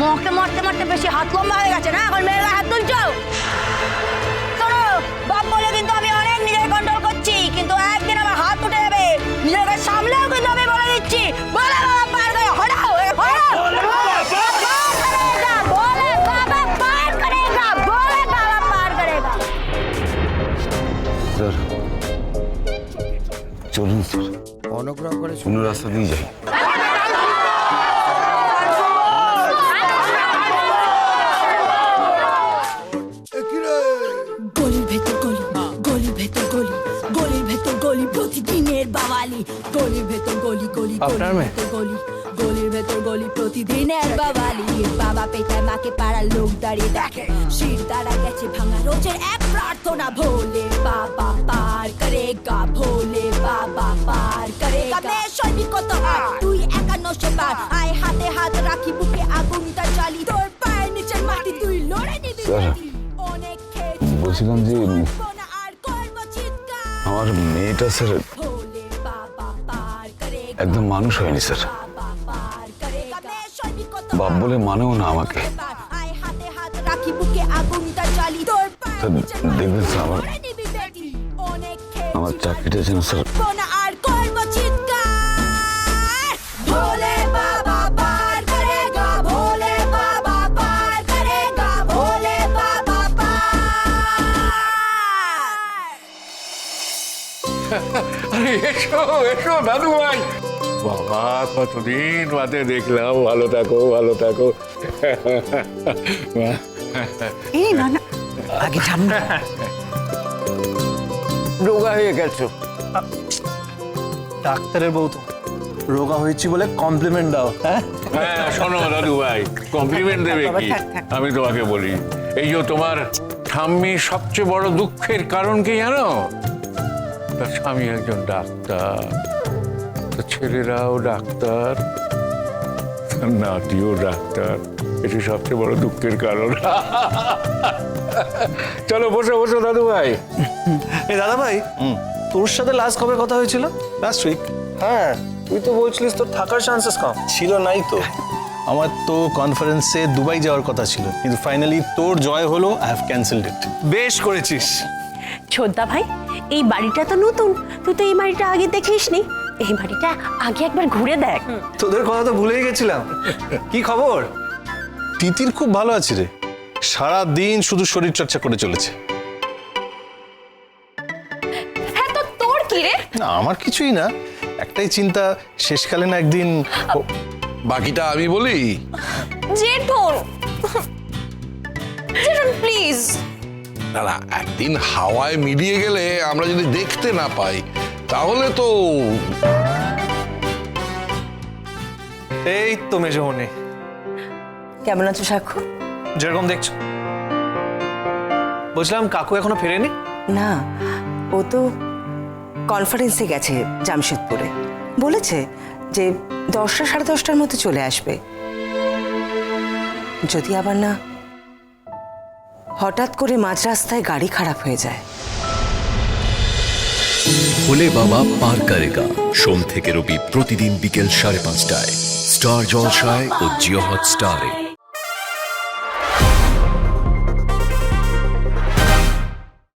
মকে মারতে মারতে বেশি হাত লম্বা হয়ে গেছে না? এখন মেয়েরা হাত তুলছ শোনো বাপ বলে কিন্তু আমি অনেক নিজের কন্ট্রোল করছি কিন্তু একদিন আমার হাত উঠে যাবে। নিজেকে সামলেও কিন্তু আমি বলে দিচ্ছি। বলে অনুগ্রহ করে শুনুন রাস্তা দিয়ে যাই। গলির ভেতর গলি প্রতিদিনের বাওয়ালি গলির ভেতর গলি গলি গলির ভেতর গলি। গলির ভেতর গলি প্রতিদিনের বাওয়ালি বাবা পেটায় মাকে পাড়ার লোক দাঁড়িয়ে দেখে। শির দ্বারা গেছে ভাঙা রোজের এক প্রার্থনা ভোলে। বাবা পার করেগা ভোলে। বাবা পার করেগা। মে সৈনিকত আর তুই একান্ন সে পার। আয় হাতে হাত রাখি বুকে আগুনটা জ্বালি। তোর পায়ের নিচের মাটি তুই লড়ে নিবি অনেক বলছিলাম যে আমার মেয়েটা স্যার একদম মানুষ হয়নি স্যার। বাপ বলে মানেও না আমাকে। দেখবেন স্যার, আমার- আমার চাকরিটা যেন স্যার আরে এসো এসো দাদু ভাই বাবা কতদিন বাদে দেখলাম ভালো থাকো ভালো থাকো। এই না না আগে ঠান্ডা রোগা হয়ে গেছো। ডাক্তারের বউ তো। রোগা হয়েছি বলে কমপ্লিমেন্ট দাও হ্যাঁ? হ্যাঁ শোনো দাদু ভাই কমপ্লিমেন্ট দেবে কি। আমি তোমাকে বলি এই যে তোমার স্বামীর সবচেয়ে বড় দুঃখের কারণ কি জানো? তার স্বামী একজন ডাক্তার। তার ছেলেরাও ডাক্তার তার নাতিও ডাক্তার। এটি সবচেয়ে বড় দুঃখের কারণ। চলো বসো বসো দাদু ভাই দাদা ভাই তোর সাথে লাস্ট কবে কথা হয়েছিল? লাস্ট উইক হ্যাঁ তুই তো বলছিলিস তোর থাকার চান্সেস কম। ছিল নাই তো। আমার তো কনফারেন্সে দুবাই যাওয়ার কথা ছিল কিন্তু ফাইনালি তোর জয় হলো আই হ্যাভ ক্যান্সেলড ইট বেশ করেছিস। ছোদ্দা ভাই এই বাড়িটা তো নতুন। তুই তো এই বাড়িটা আগে দেখিসনি। এই বাড়িটা আগে একবার ঘুরে দেখ। তোদের কথা তো ভুলেই গেছিলাম। কি খবর? তিতির খুব ভালো আছে রে। সারা দিন শুধু শরীর চর্চা করে চলেছে। হ্যাঁ তো তোর কি রে? না আমার কিছুই না। একটাই চিন্তা শেষকালে না একদিন বাকিটা আমি বলি। জেঠুন জেঠুন প্লিজ। না না একদিন হাওয়ায় মিলিয়ে গেলে আমরা যদি দেখতে না পাই তাহলে তো এই তো মেজমনি কেমন আছো সাক্ষ্য যেরকম দেখছ। বলছিলাম কাকু এখনও ফেরেনি? না ও তো কনফারেন্সে গেছে জামশেদপুরে। বলেছে যে দশটা সাড়ে দশটার মধ্যে চলে আসবে। যদি আবার না হঠাৎ করে মাঝ রাস্তায় গাড়ি খারাপ হয়ে যায়। ভোলে বাবা পার কারেগা সোম থেকে রবি প্রতিদিন বিকেল সাড়ে পাঁচটায়। স্টার জলসায় ও জিও হট স্টারে